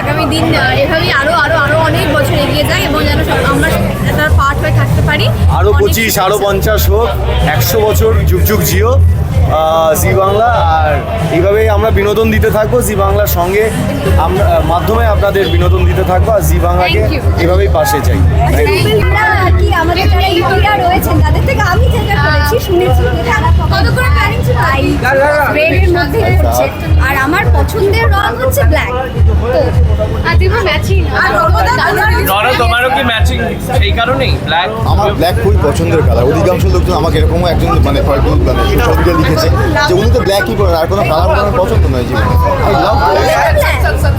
আগামী দিন এভাবেই আরও আরও আরও অনেক বছর এগিয়ে যায় এবং যেন আমরা তার পার্ট হয়ে থাকতে পারি। আরও পঁচিশ আরও পঞ্চাশ হোক একশো বছর যুগ যুগ জিও জি বাংলা। আর এইভাবেই আমরা বিনোদন দিতে থাকব জি বাংলার সঙ্গে আমরা মাধ্যমে আপনাদের বিনোদন দিতে থাকব আর জি বাংলাকে. এভাবেই পাশে চাই। আমাদের যারা ইউটিউবার রয়েছেন তাদের থেকে আমি যেটা করেছি শুনেছি কত করে প্ল্যানিং ছিল রেডের মধ্যে করছে আর আমার পছন্দের রং হচ্ছে ব্ল্যাক তো আর ম্যাচিং আর নরা তোমারও কি ম্যাচিং সেই কারণেই? ব্ল্যাক আমার ব্ল্যাক খুবই পছন্দের কালার অধিকাংশ লোকজন আমাকে এরকম একজন মানে হয়তো মানে সোশ্যাল লিখেছে যে উনি তো ব্ল্যাকই আর কোনো কালার আমার পছন্দ নয় জীবনে। আই লাভ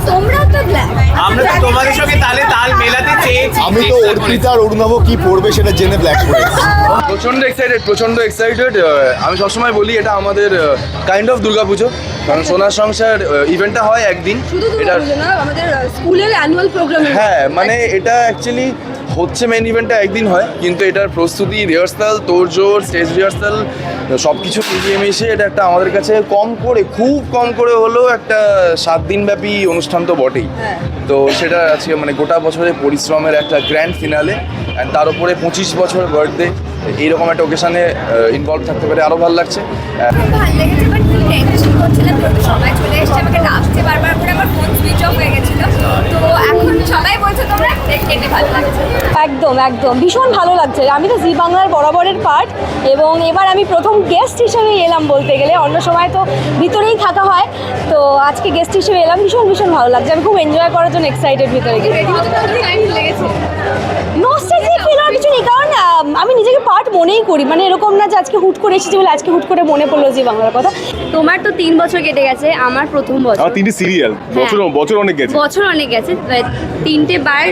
তোমরাও তো ব্ল্যাক আমরা তো তোমাদের সঙ্গে তালে তাল মেলাতে চেয়েছি আমি তো। অর্পিতা আর অরুণাভ কি পড়বে সেটা জেনে ব্ল্যাক পরেছি প্রচণ্ড এক্সাইটেড প্রচণ্ড এক্সাইটেড আমি সবসময় বলি এটা আমাদের কাইন্ড অফ দুর্গা পুজো কারণ সোনার সংসার ইভেন্টটা হয় একদিন। এটা আমাদের স্কুলের অ্যানুয়াল প্রোগ্রাম হ্যাঁ মানে এটা অ্যাকচুয়ালি হচ্ছে মেন ইভেন্টটা একদিন হয় কিন্তু এটার প্রস্তুতি রিহার্সাল তোড়জোড় স্টেজ রিহার্সাল সব কিছু মিলিয়ে মিশিয়ে এটা একটা আমাদের কাছে কম করে খুব কম করে হলেও একটা সাত দিনব্যাপী অনুষ্ঠান তো বটেই। তো সেটা আজকে মানে গোটা বছরের পরিশ্রমের একটা গ্র্যান্ড ফিনালে অ্যান্ড তার উপরে পঁচিশ বছর বার্থডে এইরকম একটা ওকেশনে ইনভলভ থাকতে পারে আরও ভালো লাগছে। ভালো লেগেছে বাট টেনশন করছিলাম সবাই চলে এসেছে আমাকে ডাকছে বারবার করে আমার ফোন সুইচ অফ হয়ে গেছিল। তো এখন সবাই বলছে তোমরা কেটে ভালো লাগছে। একদম একদম ভীষণ ভালো লাগছে। আমি তো জি বাংলার বরাবরের পার্ট এবং এবার আমি প্রথম গেস্ট হিসেবে এলাম বলতে গেলে। অন্য সময় তো ভিতরেই থাকা হয়। তো আজকে গেস্ট হিসেবে এলাম ভীষণ ভীষণ ভালো লাগছে। আমি খুব এনজয় করার জন্য এক্সাইটেড ভিতরে গিয়ে রেডি হতে কত টাইম লেগেছে নস্টালজিক ফিল হওয়ার কিছু নেই কারণ আম, নিজেকে পার্ট মনেই করি। মানে এরকম না যে আজকে হুট করে এসেছি বলে আজকে হুট করে মনে পড়ল যে বাংলার কথা। তোমার তো তিন বছর কেটে গেছে আমার প্রথম বছর। আমার তিনটি সিরিয়াল বছর বছর অনেক গেছে। বছর অনেক গেছে তিনটে বার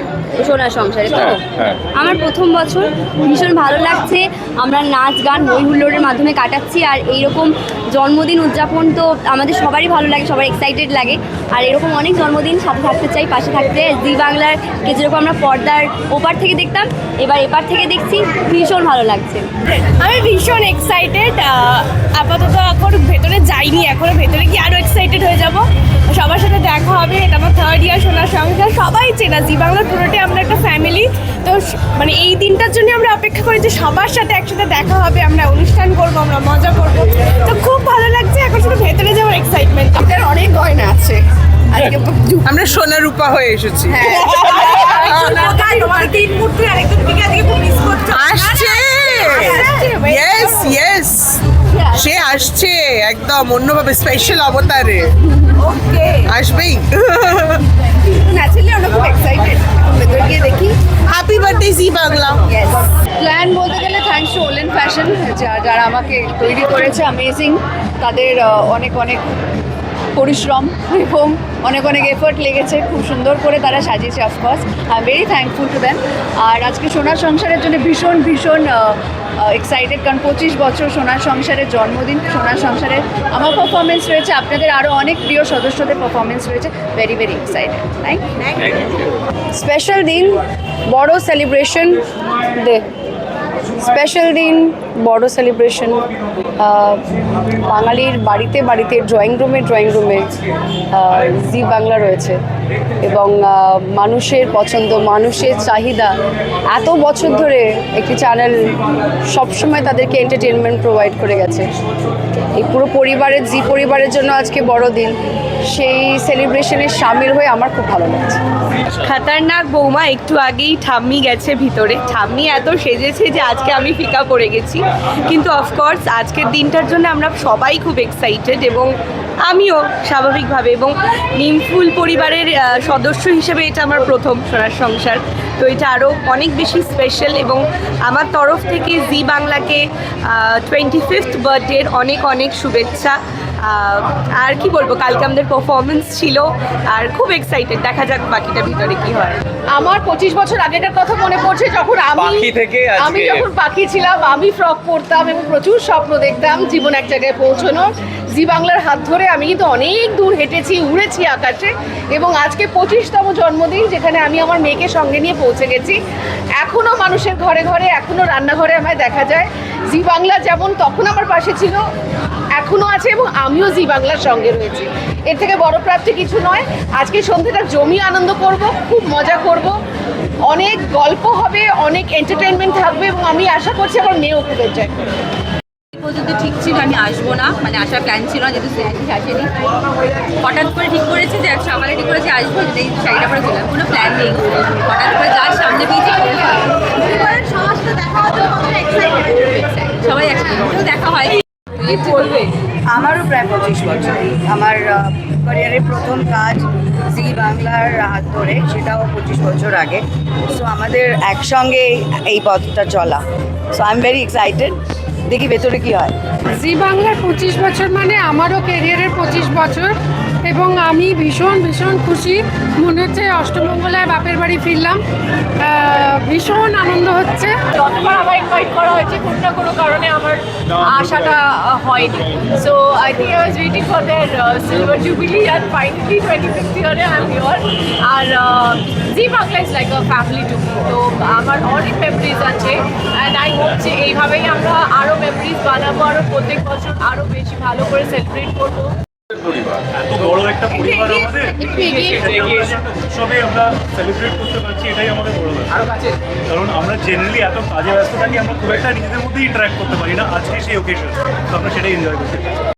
সোনার সংসারে তো? হ্যাঁ, হ্যাঁ। আমার প্রথম বছর ভীষণ ভালো লাগছে আমরা নাচ গান বই হুল্লোড়ের মাধ্যমে কাটাচ্ছি আর এইরকম জন্মদিন উদযাপন তো আমাদের সবারই ভালো লাগে, সবার এক্সাইটেড লাগে। আর এরকম অনেক জন্মদিন সাথে থাকতে চাই, পাশে থাকতে। জি বাংলার কে যেরকম আমরা পর্দার ওপার থেকে দেখতাম, এবার এপার থেকে দেখছি ভীষণ ভালো লাগছে। আমি ভীষণ এক্সাইটেড আপাতত এখন ভেতরে যাইনি, এখনও ভেতরে কি আরও এক্সাইটেড হয়ে যাব। সবার সাথে দেখা হবে, এটা আমার থার্ড ইয়ার শোনার সংসার সবাই চেনা, জি বাংলার পুরোটাই আমরা একটা ফ্যামিলি তো মানে এই দিনটার জন্য আমরা অপেক্ষা করি যে সবার সাথে একসাথে দেখা হবে, আমরা অনুষ্ঠান করব, আমরা মজা করব। তো খুব ভালো লাগছে এখন শুধু ভেতরে যাওয়ার এক্সাইটমেন্ট আপনার অনেক গয়না আছে। আজকে আমরা সোনা রূপা হয়ে এসেছি। খুব মিস করছ। আসছে। ইয়েস ইয়েস সে আসছে একদম অন্যভাবে স্পেশাল অবতারে। ওকে ন্যাচারালি আমরা খুব এক্সাইটেড ভেতর গিয়ে দেখি। Happy birthday Zee Bangla plan বলতে গেলে থ্যাঙ্কস টু ওলেন ফ্যাশন যারা আমাকে তৈরি করেছে অ্যামেজিং তাদের অনেক অনেক পরিশ্রম এবং অনেক অনেক এফোর্ট লেগেছে খুব সুন্দর করে তারা সাজিয়েছে of course I am very thankful to them আর আজকে সোনার সংসারের জন্য ভীষণ ভীষণ এক্সাইটেড কারণ পঁচিশ বছর সোনার সংসারের জন্মদিন সোনার সংসারে আমার পারফরমেন্স রয়েছে আপনাদের আরও অনেক প্রিয় সদস্যদের পারফরমেন্স রয়েছে। Very very excited thank special দিন বড় সেলিব্রেশন দে স্পেশাল দিন বড় সেলিব্রেশন বাঙালির বাড়িতে বাড়িতে ড্রয়িং রুমে ড্রয়িং রুমে জি বাংলা রয়েছে। এবং মানুষের পছন্দ, মানুষের চাহিদা, এত বছর ধরে একটি চ্যানেল সবসময় তাদেরকে এন্টারটেনমেন্ট প্রোভাইড করে গেছে। এই পুরো পরিবারের, জি পরিবারের জন্য আজকে বড় দিন সেই সেলিব্রেশনে সামিল হয়ে আমার খুব ভালো লাগছে। খাতারনাক বৌমা একটু আগেই ঠাম্মি গেছে ভিতরে। ঠাম্মি এত সেজেছে যে আজকে আমি ফিকা পড়ে গেছি। কিন্তু অফকোর্স আজকের দিনটার জন্য আমরা সবাই খুব এক্সাইটেড এবং আমিও স্বাভাবিকভাবে এবং নিমফুল পরিবারের সদস্য হিসেবে এটা আমার প্রথম সোনার সংসার। তো এটা আরও অনেক বেশি স্পেশাল এবং আমার তরফ থেকে জি বাংলাকে টোয়েন্টি ফিফথ বার্থডের অনেক অনেক শুভেচ্ছা। আর কি বলব কালকে আমাদের পারফরমেন্স ছিল আর খুব এক্সাইটেড দেখা যাক বাকিটা ভিতরে কি হয়। আমার পঁচিশ বছর আগেকার কথা মনে পড়ছে যখন আমি থেকে আমি যখন পাখি ছিলাম আমি ফ্রক পরতাম এবং প্রচুর স্বপ্ন দেখতাম জীবন এক জায়গায় পৌঁছানোর। জি বাংলার হাত ধরে আমি কিন্তু অনেক দূর হেঁটেছি উড়েছি আকাশে এবং আজকে পঁচিশতম জন্মদিন যেখানে আমি আমার মেয়েকে সঙ্গে নিয়ে পৌঁছে গেছি। এখনও মানুষের ঘরে ঘরে এখনও রান্নাঘরে আমায় দেখা যায়। জি বাংলা যেমন তখন আমার পাশে ছিল এখনও আছে এবং আমিও জি বাংলার সঙ্গে রয়েছি। এর থেকে বড় প্রাপ্তি কিছু নয়। আজকে সন্ধ্যেটা জমি আনন্দ করব খুব মজা করব। অনেক গল্প হবে অনেক এন্টারটেনমেন্ট থাকবে এবং আমি আশা করছি আমার মেয়েও খুব এনজয় করবে। পর্যন্ত ঠিক ছিল আমি আসব না। মানে আসার প্ল্যান ছিল না যেহেতু স্যার আসেনি। হঠাৎ করে ঠিক করেছে যে সকালে ঠিক করেছে আসব। যদি শাড়িটা পরে চলে কোনো প্ল্যান নেই। হঠাৎ করে যার সামনে পেয়েছি সবাই একসাথে দেখা হয় বলবে? আমারও প্রায় পঁচিশ বছর। আমার ক্যারিয়ারের প্রথম কাজ জি বাংলার হাত ধরে, সেটাও পঁচিশ বছর আগে। সো আমাদের একসঙ্গে এই পথটা চলা। So I am very excited দেখি ভেতরে কি হয়। জি বাংলার পঁচিশ বছর মানে আমারও ক্যারিয়ারের পঁচিশ বছর। এবং আমি ভীষণ ভীষণ খুশি। মনে হচ্ছে অষ্টমঙ্গলায় বাপের বাড়ি ফিরলাম। ভীষণ আনন্দ হচ্ছে। যতবার আমার ইনভাইট করা হয়েছে কোনো না কোনো কারণে আমার আশাটা হয়নি। So I think I was waiting for their silver jubilee and finally twenty fifth ইয়ারে I am R Zee Bangla is like a family to তো আমার অনেক মেমরিজ আছে। অ্যান্ড আই হোপ যে এইভাবেই আমরা আরও মেমরিজ বানাবো আরও প্রত্যেক বছর আরও বেশি ভালো করে সেলিব্রেট করব। এত বড় একটা পরিবার আমাদের? আমরা একটা উৎসবে আমরা সেলিব্রেট করতে পারছি এটাই আমাদের বড় ব্যাপার। কারণ আমরা জেনারেলি এত কাজে ব্যস্ত থাকি আমরা খুব একটা নিজেদের ইন্টারাক্ট করতে পারি না আজকে সেই ওকেশন তো আমরা সেটাই এনজয় করতে পারি।